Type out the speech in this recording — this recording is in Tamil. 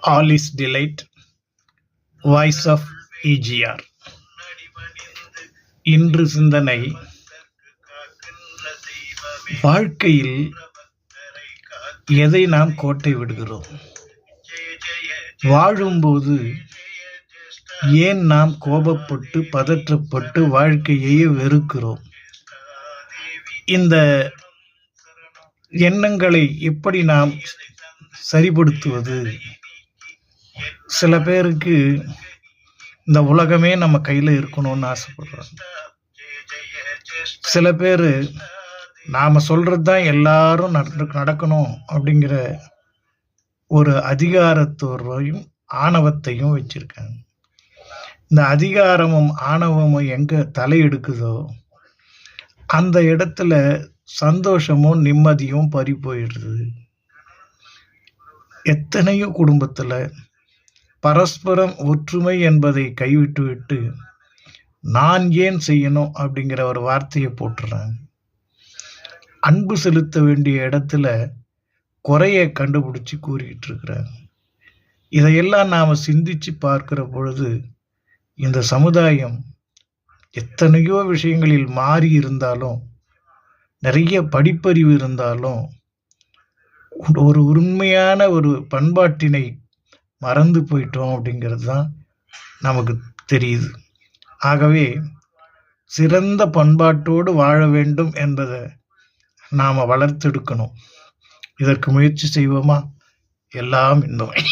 All is delight voice of EGR இன்று சிந்தனை. வாழ்க்கையில் எதை நாம் கோட்டை விடுகிறோம்? வாழும்போது ஏன் நாம் கோபப்பட்டு பதற்றப்பட்டு வாழ்க்கையை வெறுக்கிறோம்? இந்த எண்ணங்களை எப்படி நாம் சரிப்படுத்துவது. சில பேருக்கு இந்த உலகமே நம்ம கையில் இருக்கணும்னு ஆசைப்படுறாங்க. சில பேர் நாம் சொல்கிறது தான் எல்லாரும் நடந்து நடக்கணும் அப்படிங்கிற ஒரு அதிகாரத்துவரையும் ஆணவத்தையும் வச்சுருக்காங்க. இந்த அதிகாரமும் ஆணவமும் எங்கே தலையெடுக்குதோ அந்த இடத்துல சந்தோஷமும் நிம்மதியும் பறி போயிடுது. எத்தனையோ குடும்பத்தில் பரஸ்பரம் ஒற்றுமை என்பதை கைவிட்டு விட்டு நான் ஏன் செய்யணும் அப்படிங்கிற ஒரு வார்த்தையை போட்டுறாங்க. அன்பு செலுத்த வேண்டிய இடத்துல குறைய கண்டுபிடிச்சி கூறிக்கிட்டு இருக்கிறாங்க. இதையெல்லாம் நாம் சிந்திச்சு பார்க்கிற பொழுது இந்த சமுதாயம் எத்தனையோ விஷயங்களில் மாறி இருந்தாலும் நிறைய படிப்பறிவு இருந்தாலும் ஒரு உண்மையான ஒரு பண்பாட்டினை மறந்து போயிட்டோம் அப்படிங்கிறது தான் நமக்கு தெரியுது. ஆகவே சிறந்த பண்பாட்டோடு வாழ வேண்டும் என்பதை நாம் வளர்த்தெடுக்கணும். இதற்கு முயற்சி செய்வோமா? எல்லாம் இன்பமே